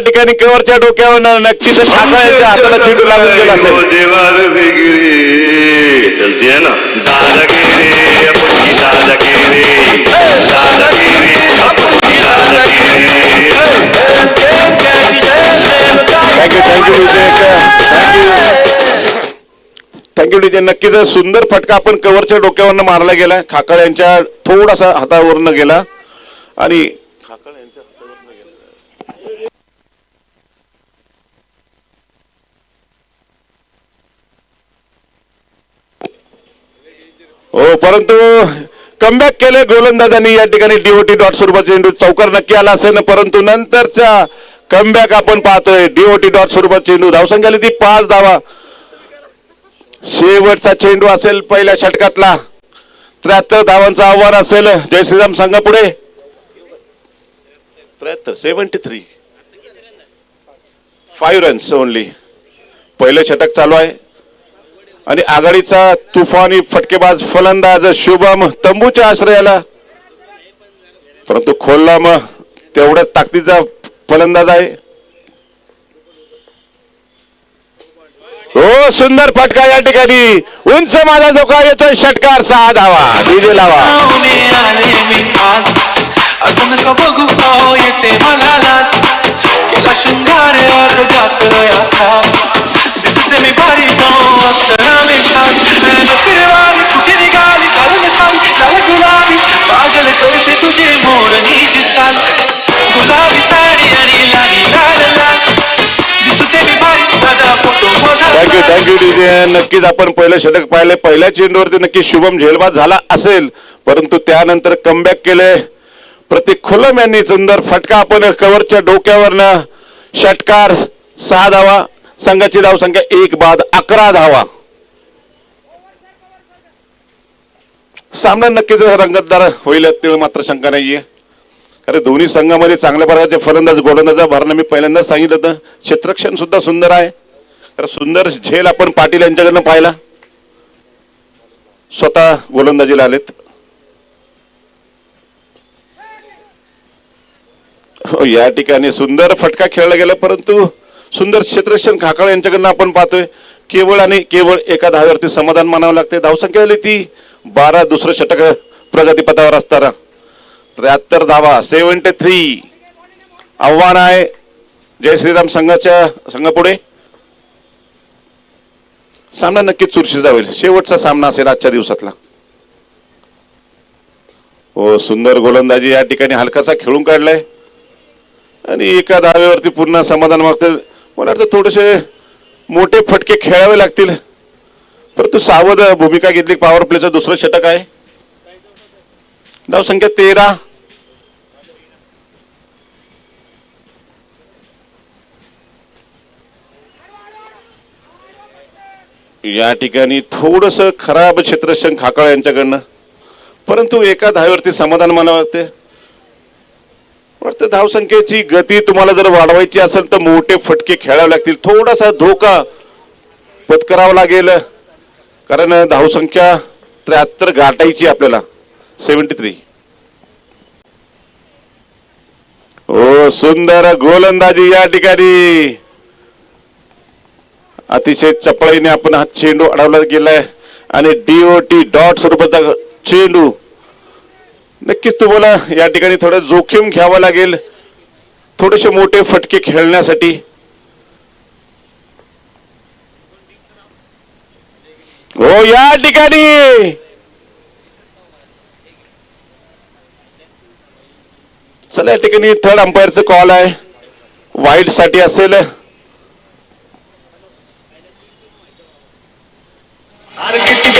ठिकाणी केवरच्या डोक्यावर हाताला चेंडू लागून गेला असेल. थँक्यू थँक्यू विजय थँक्यू नक्कीच सुंदर फटका आपण कव्हरच्या डोक्यावरनं मारला गेला खाकळ यांच्या थोडासा हातावरनं गेला आणि खाकळ यांच्या हातावरनं गेला. हो परंतु कमबॅक केले गोलंदाजांनी. या ठिकाणी डीओटी डॉट स्वरूपात चेंडू चौकार नक्की आला असेल. परंतु नंतरचा कमबॅक आपण पाहतोय. डीओटी डॉट स्वरूपात चेंडू. धावसंख्या आली ती पाच धावा. शेवटचा चेंडू असेल पहिल्या षटकातला. त्र्याहत्तर धावांचं आव्हान असेल. जय श्रीराम सांगा पुढे. त्र्याहत्तर seventy three five runs only पहिलं षटक चालू आहे. आणि आघाडीचा तुफानी फटकेबाज फलंदाज शुभम तंबूच्या आश्रयाला. परंतु खोल्लाम तेवढ्याच ताकदीचा फलंदाज आहे. हो सुंदर फटका या ठिकाणी. उंच माझा धोका येतोय षटकार सहा धावा. डीजे लावा. येते थँक्यू थँक्यू डीजे नक्कीच आपण पहिलं षटक पाहिले. पहिल्या चेंडूवरती नक्की शुभम झेलबाद झाला असेल. परंतु त्यानंतर कमबॅक केले. प्रतीक खुलम यांनी सुंदर फटका आपण कव्हरच्या डोक्यावरनं. षटकार सहा धावा. संघाची धावसंख्या एक बाद अकरा धावा. सामना नक्कीच रंगतदार होईल तेवढी मात्र शंका नाहीये. अरे दोन्ही संघामध्ये चांगल्या प्रकारचे फलंदाज गोलंदाजा भरणं मी पहिल्यांदाच सांगितलं होतं. क्षेत्रक्षण सुद्धा सुंदर आहे. तर सुंदर झेल आपण पाटील यांच्याकडनं पाहिला. स्वतः गोलंदाजीला आलेत. हो या ठिकाणी सुंदर फटका खेळला गेला परंतु सुंदर क्षेत्रक्षण खाकळ यांच्याकडनं आपण पाहतोय. केवळ आणि केवळ एका धाव्यावरती समाधान मानावं लागते. धावसंख्या झाली ती बारा दुसरं षटक प्रगतीपथावर असताना. त्र्याहत्तर धावा सेव्हन्टी थ्री. आव्हान आहे जय श्रीराम संघाच्या संघापुढे. सामना नक्कीच चुरशीचा होईल. शेवटचा सामना असेल आजच्या दिवसातला. हो सुंदर गोलंदाजी या ठिकाणी हलकासा खेळून काढलाय. आणि एका धावेवरती पुन्हा समाधान मागतं मला वाटतं थोडेसे मोठे फटके खेळावे लागतील. परंतु सावध भूमिका घेतली. पॉवर प्लेचं दुसरं षटक आहे. धावसंख्या तेरा. या ठिकाणी थोडस खराब क्षेत्रक्षण खाकळ यांच्याकडनं. परंतु एका धावेवरती समाधान मानावं लागते जास्त धावसंख्येची गती तुम्हाला जर वाढवायची असेल तर मोठे फटके खेळावे लागतील. थोडासा धोका पत्करावा लागेल. कारण धावसंख्या त्र्याहत्तर गाठायची आपल्याला. Seventy three. हो सुंदर गोलंदाजी या ठिकाणी. अतिशय चपळीने आपण हा चेंडू अडवला गेलाय. आणि डीओटी डॉट स्वरूपाचा चेंडू नक्कीच तुम्हाला या ठिकाणी थोडं जोखीम घ्यावं लागेल. थोडेसे मोठे फटके खेळण्यासाठी. हो या ठिकाणी! चला या ठिकाणी थर्ड अंपायरचं कॉल आहे. वाईटसाठी असेल. अरे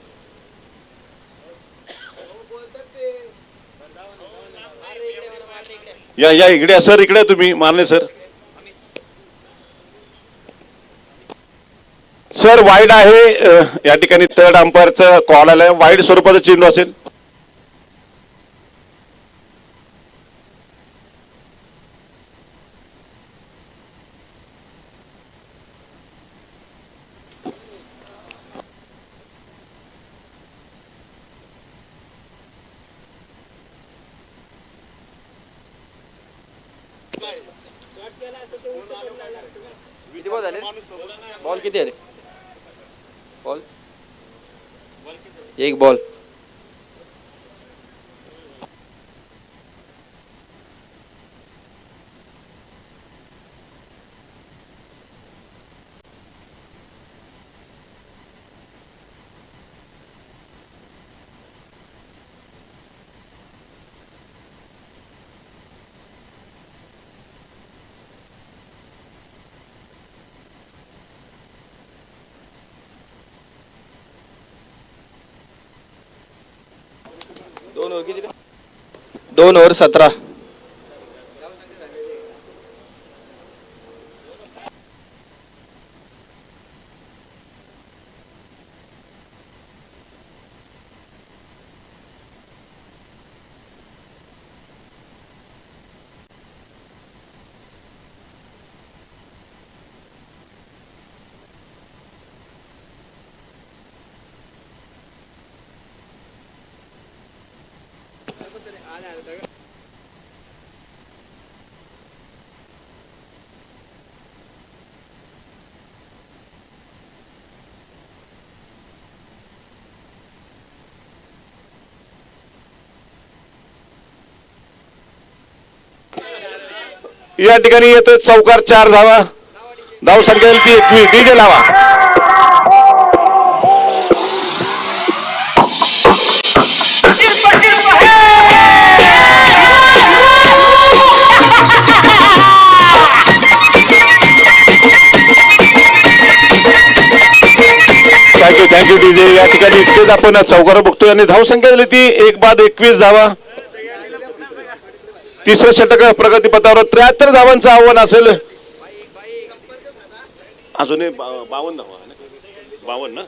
या या इकडे सर इकडे तुम्ही मारले सर. सर वाईड आहे या ठिकाणी थर्ड अंपायरचा कॉल आलाय. वाईड स्वरूपाचा चेंडू असेल किती बॉल झाले बॉल किती आले बॉल एक बॉल दोन ओव्हर सतरा. या ठिकाणी येतो चौकार चार धावा. धाव संख्या ती एकवीस डीजे लावा. थँक्यू थँक्यू डीजे या ठिकाणी इतकेच आपण चौकार बघतोय आणि धाव संख्या झाली ती एक बाद एकवीस धावा. तिसरं षटक प्रगतीपथावर त्र्याहत्तर धावांचं आव्हान असेल. अजून बावन्न धावा बावन्न.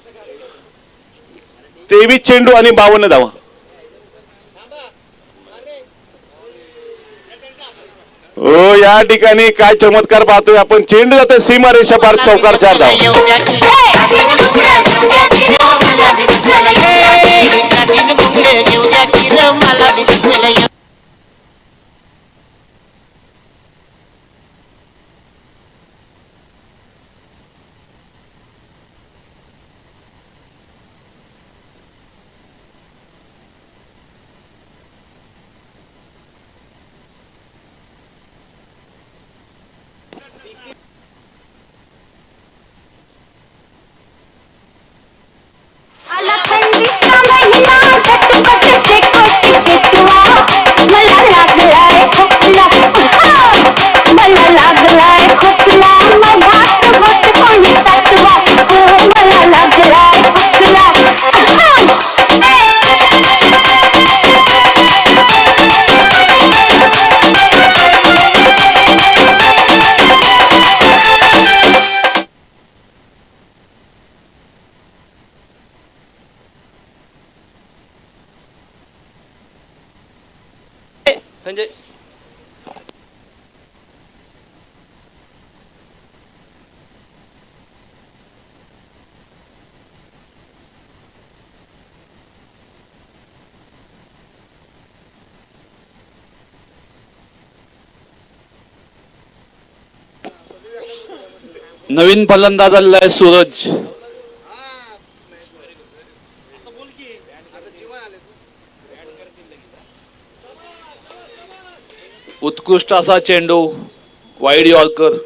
तेवीस चेंडू आणि बावन्न धावा. हो या ठिकाणी काय चमत्कार पाहतोय आपण. चेंडू जातो सीमा रेषा पार चौकार चार धावा. संजय. नवीन फलंदाज आलेला आहे सूरज. उत्कृष्ट असा चेंडू वाईड यॉर्कर.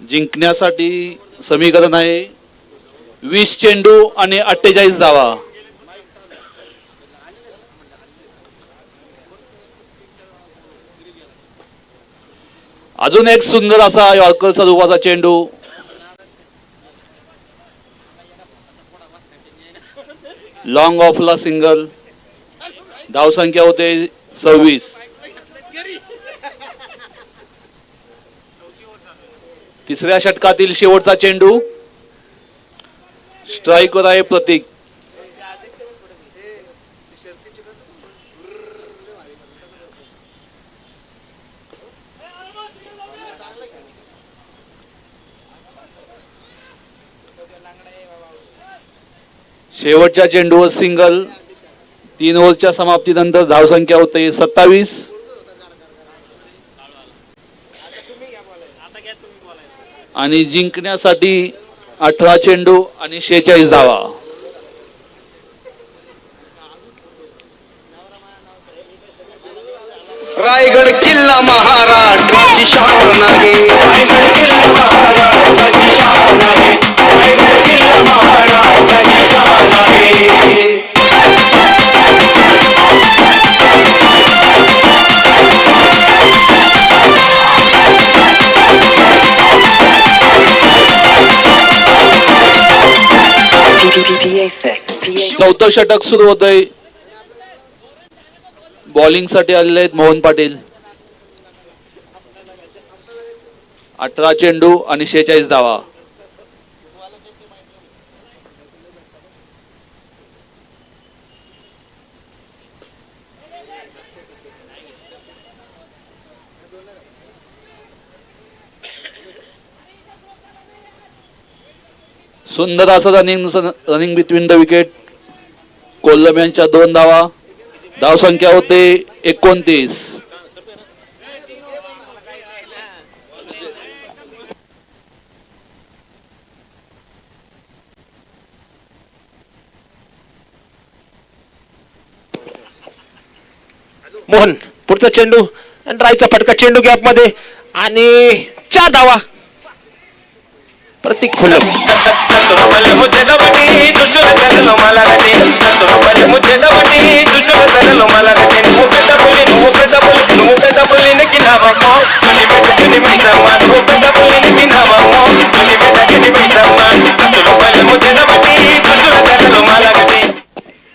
जिंकण्यासाठी समीकरण आहे. वीस चेंडू आणि अठ्ठेचाळीस धावा. अजून एक सुंदर असा यॉर्कर रुपाचा चेंडू. लॉंग ऑफला सिंगल धावसंख्या होते सव्वीस. तिसऱ्या षटकातील शेवटचा चेंडू. स्ट्राईकवर आहे प्रतीक. शेवटच्या चेंडूवर सिंगल तीन ओव्हरच्या समाप्तीनंतर धावसंख्या होते सत्तावीस. आणि जिंकण्यासाठी अठरा चेंडू आणि शेहेचाळीस धावा. रायगड किल्ला महाराष्ट्राची शान आहे चौथं षटक सुरू होत बॉलिंगसाठी आलेले आहेत मोहन पाटील. अठरा चेंडू आणि शेहेचाळीस धावा. सुंदर असं running running between the wicket Kollam यांच्या दोन धावा. धावसंख्या होते एकोणतीस. मोहन पुढचा चेंडू. आणि राईचा फटका चेंडू गॅपमध्ये. आणि चार धावा. प्रतीक खुल्लम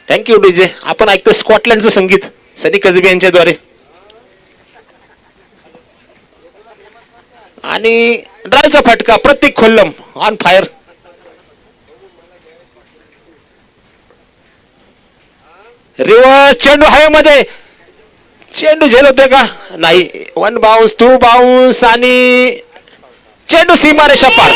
थँक्यू डीजे आपण ऐकतो स्कॉटलँडचं संगीत सनी कजबी यांच्याद्वारे. आणि ड्रायचा फटका Prateek Khollam on fire reverse चेंडू हवेमध्ये चेंडू झेल होते का? नाही. वन बाउन्स टू बाउन्स आणि चेंडू सीमारेषा पार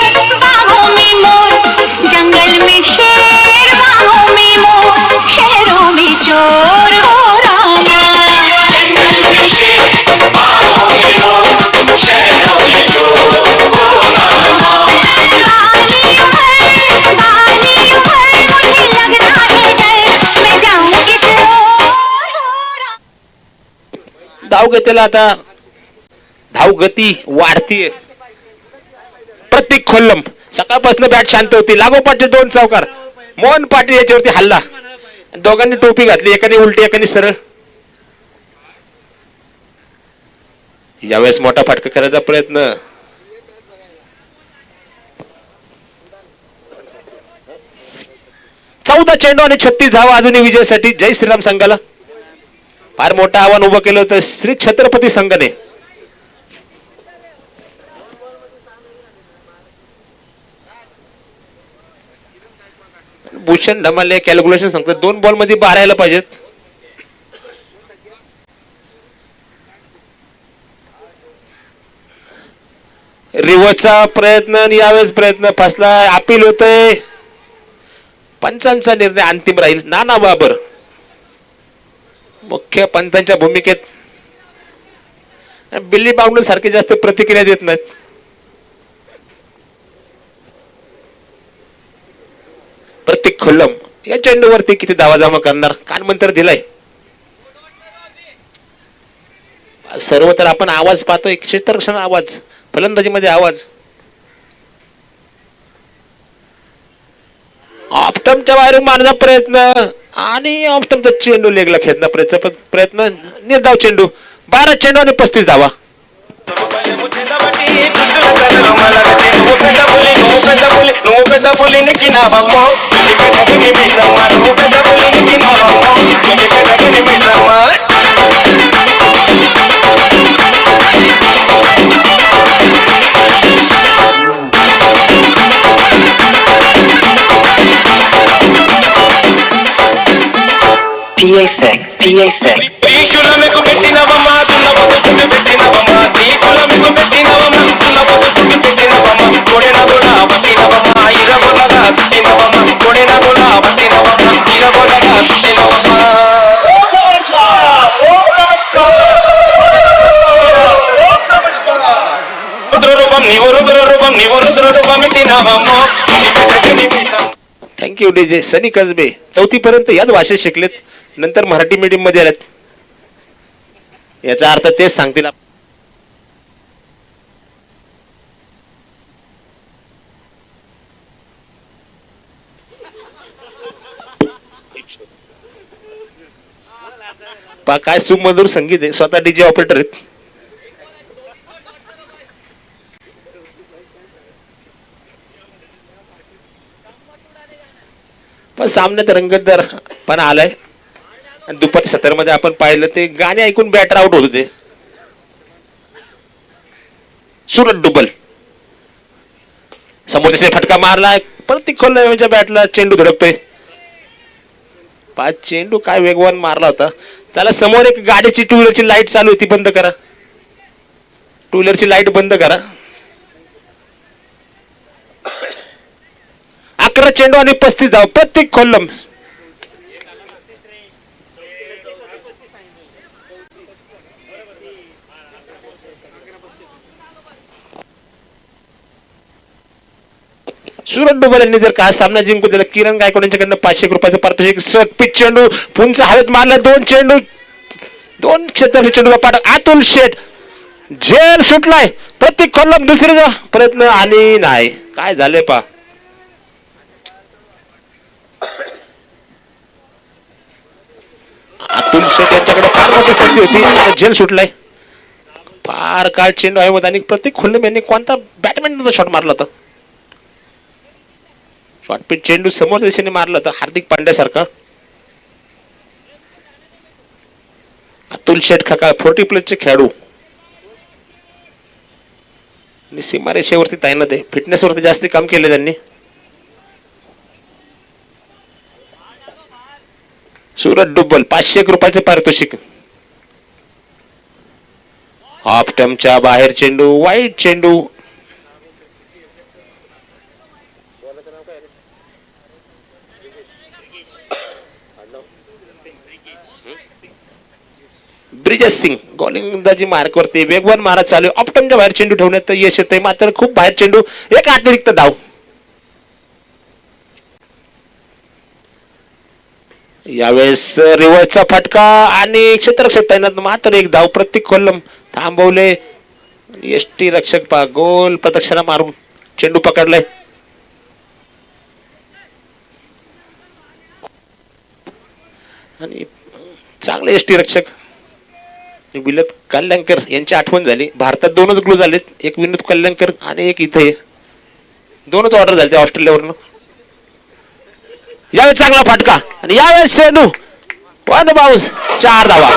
धावगतीला आता धावगती वाढतीये. प्रतीक खोल्लम. सकाळपासून बॅट शांत होती. लागोपाठचे दोन चौकार मोहन पाटील याच्यावरती हल्ला. दोघांनी टोपी घातली. एकाने उलटी एकाने सरळ. यावेळेस मोठा फाटका करायचा प्रयत्न. चौदा चेंडू आणि छत्तीस धावा अजूनही विजयासाठी जय श्रीराम संघाला. फार मोठं आव्हान उभं केलं होतं श्री छत्रपती संघने. भूषण ढमाले कॅल्क्युलेशन सांगतात. दोन बॉलमध्ये बारायला पाहिजेत. रिवर्सचा प्रयत्न आणि यावेळेस प्रयत्न फसला अपील होतय. पंचांचा निर्णय अंतिम राहील. नाना बाबर. मुख्य पंतांच्या भूमिकेत. बिल्ली बाउंड सारखे जास्त प्रतिक्रिया देत नाहीत. प्रतीक खुल्लम या चेंडूवरती किती दावा जमा करणार कानमंत्र दिलाय. सर्व तर आपण आवाज पाहतोय. क्षेत्ररक्षण आवाज. फलंदाजीमध्ये आवाज. ऑप्टमच्या बाहेरून मारण्याचा प्रयत्न. आणि ऑप्टमचा चेंडू लेगला खेळणं प्रयत्न प्रयत्न निर्धाव चेंडू. बारा चेंडू आणि पस्तीस धावा. PA6, PA6. త్రిశూల మీకు పెట్టినవమ్మా దున్నపోతు సుఖి పెట్టినవమ్మా త్రిశూల మీకు పెట్టినవమ్మా దున్నపోతు సుఖి పెట్టినవమ్మా కొడిన కూడా పట్టినవమ్మా ఇరగొలగా సుట్టినవమ్మా కొడిన కూడా పట్టినవమ్మా ఇరగొలగా సుట్టినవమ్మా रुद्ररूपम निव रुद्ररूपम निव रुद्ररूपम तिनावमो थँक्यू डीजे सनी कसबे चौथी पर्यंत याच भाषेत शिकलेत नंतर मराठी मीडियममध्ये आलेत याचा अर्थ तेच सांगतील आपण पहा काय सुमधुर संगीत आहे. स्वतः डीजे ऑपरेटर आहेत. पण सामन्यात रंगतदार पण आलाय. आणि दुपारी सत्तरमध्ये आपण पाहिलं ते गाणे ऐकून बॅटर आउट होत होते. सुरत डुबल. समोरच्या फटका मारला परत ती खोलच्या बॅटला चेंडू धडकतोय. पाच चेंडू काय वेगवान मारला होता. चला समोर एक गाडीची टू व्हीलरची लाइट चालू होती बंद करा. टू व्हीलरची लाइट बंद करा. अकरा चेंडू आणि पस्तीस धाव प्रत्येक कोल्लम सुरत डोबल यांनी जर का सामना जिंकू दिला. किरण गायकवाड यांच्याकडनं पाचशे रुपयाचं पारितोषिक. सकपीत चेंडू पुंचा हवेत मारला दोन चेंडू. दोन क्षेत्राचे चेंडू पाठक अतुल शेठ. झेल सुटलाय. प्रत्येक कोल्लम दुसरीचा प्रयत्न आणि नाही. काय झालंय पा. अतुल शेठ यांच्याकडे फार मोठी संधी होती. झेल सुटलाय. फार काळ चेंडू आहे आणि प्रत्येक खुल्लम यांनी कोणता बॅटमॅनचा शॉट मारला होता? शॉर्टपिट चेंडू समोर दिशेने मारला होता हार्दिक पांड्यासारखा. अतुल शेठ खका फोर्टी प्लसचे खेळाडू. आणि सीमारेषेवरती तैनात आहे फिटनेसवरती जास्त काम केले त्यांनी. सुरत डुब्बल पाचशे एक रुपयाचे पारितोषिक. हाफ टर्मच्या बाहेर चेंडू वाईट चेंडू. ब्रिजेश सिंग गोलंदाजी मार्कवरती वेगवान मारा चालू ऑप्टमच्या बाहेर चेंडू ठेवण्यात यश येते मात्र खूप बाहेर चेंडू एक अतिरिक्त धाव. यावेळेस रिवर्सचा फटका आणि क्षेत्ररक्षक तैनात मात्र एक धाव प्रत्येक कोल्लम थांबवले. यष्टी रक्षक पा गोल प्रदक्षिणा मारून चेंडू पकडलाय आणि चांगले एसटी रक्षक. विनोद कल्याणकर यांची आठवण झाली. भारतात दोनच ग्लो झालेत. एक विनोद कल्याणकर आणि एक इथे. दोनच ऑर्डर झाले ऑस्ट्रेलियावरनं. यावेळेस चांगला फाटका. आणि यावेळेस चेंडू वन पाऊस चार धावा.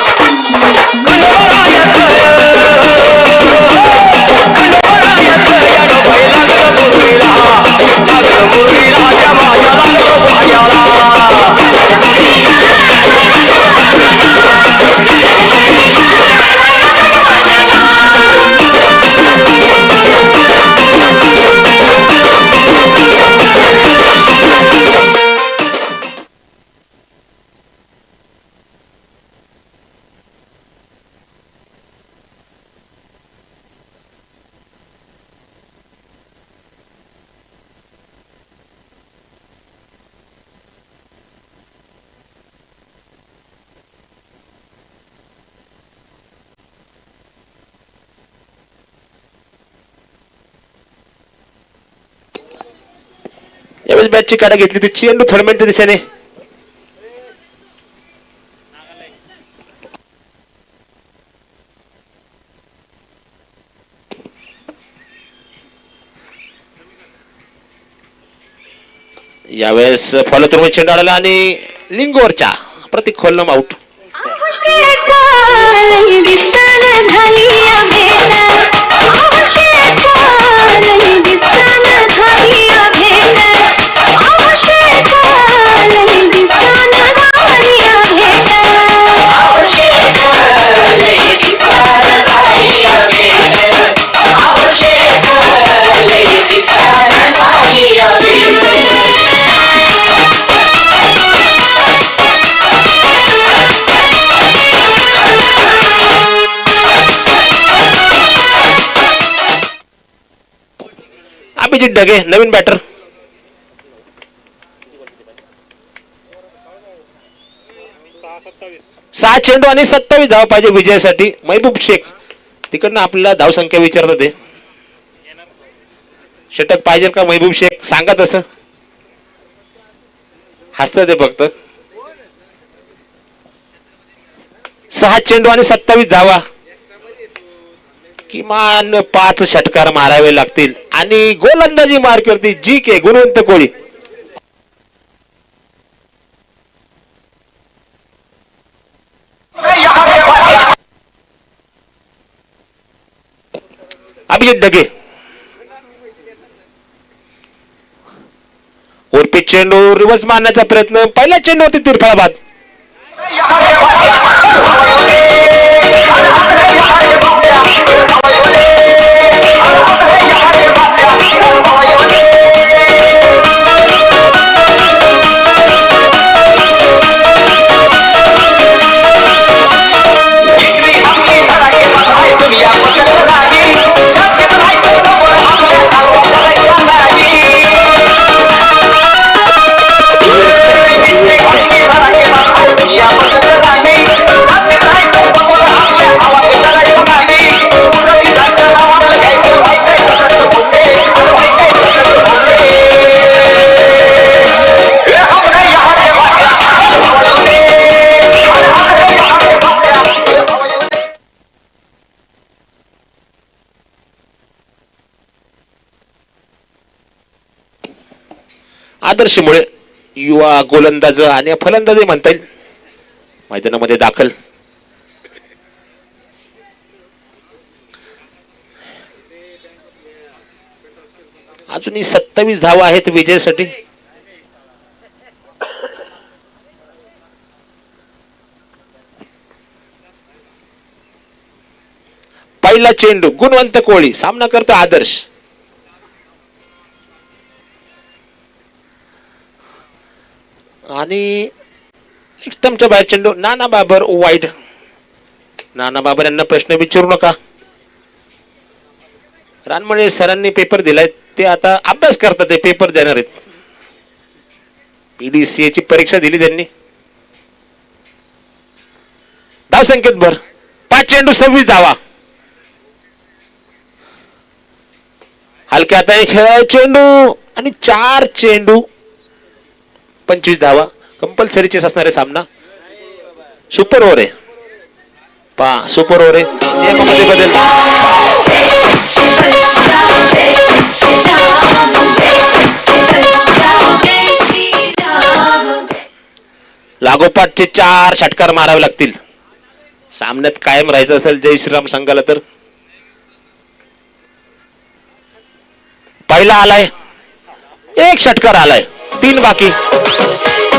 यावेळेस बॅटची काढा घेतली ती चेंडू थर्मेंटच्या दिशेने. यावेळेस फॉलो तुर्म चेंडू आला आणि लिंगोरच्या प्रतीक खोल्लम आउट चेंडू आणि सत्तावीस धाव पाहिजे विजयासाठी. महबूब शेख तिकडनं आपल्याला धावसंख्या विचारत होते षटक पाहिजे का महबूब शेख? सांगा तसं. हसत ते फक्त. सहा चेंडू आणि सत्तावीस धावा. किमान पाच षटकार मारावे लागतील. आणि गोलंदाजी मार करते जी के गुणवंत कोळी. अभिजित दगे उर्पी चेंडू रिवर्स मारण्याचा प्रयत्न पहिल्या चेंडूवरती तिरफळाबाद आदर्शमुळे युवा गोलंदाज आणि फलंदाजही म्हणता येईल मैदानामध्ये दाखल. अजूनही सत्तावीस धावा आहेत विजयासाठी. पहिला चेंडू गुणवंत कोळी सामना करतो आदर्श. आणि स्टमच्या बाहेर चेंडू. नाना बाबर वाईड नाना बाबर यांना प्रश्न विचारू नका. रानमळे सरांनी पेपर दिलाय. ते आता अभ्यास करतात ते पेपर देणार आहेत. पीडीसीए ची परीक्षा दिली त्यांनी. धाव संकेत भर. पाच चेंडू सव्वीस धावा. हलक्या हाताने खेळ चेंडू आणि चार चेंडू. पंचवीस धावा. कंपल्सरी चेस असणारे सामना. सुपर ओव्हर आहे. पा सुपर ओव्हर आहे. बदल. लागोपाठचे चार षटकार मारावे लागतील. सामन्यात कायम राहायचं असेल जय श्रीराम संघाला तर. पहिला आलाय. एक षटकार आलाय. तीन बाकी.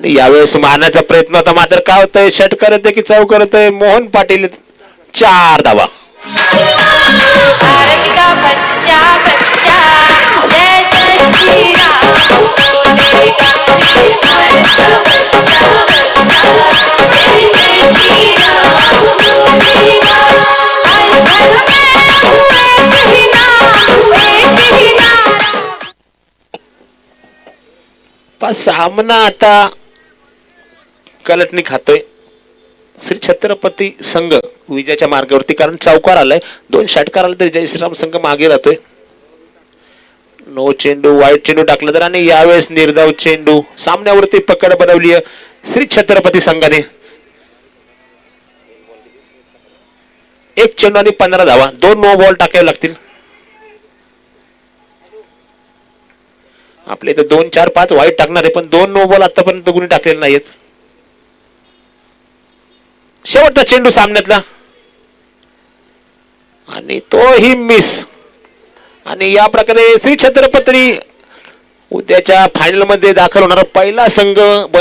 आणि यावेळेस मारण्याचा प्रयत्न होता. मात्र काय होतंय? षट करत आहे की चव करत आहे. मोहन पाटील चार धावा. सामना आता कलटणी खातोय. श्री छत्रपती संघ विजयाच्या मार्गावरती कारण चौकार आलाय. दोन षटकार आला तरी जय श्रीराम संघ मागे राहतोय. नो चेंडू वाईट चेंडू टाकला तर आणि यावेळेस निर्धाव चेंडू सामन्यावरती पकड बनवली आहे श्री छत्रपती संघाने. एक चेंडू आणि पंधरा धावा. दोन नो बॉल टाकावे लागतील. आपले इथे दोन चार पाच वाईट टाकणार आहे पण दोन नो बॉल आतापर्यंत कुणी टाकलेले नाहीत शेवटचा चेंडू सामन्यातला. आणि तोही मिस आणि या प्रकारे श्री छत्रपती उद्याच्या फायनलमध्ये दाखल होणारा पहिला संघ बन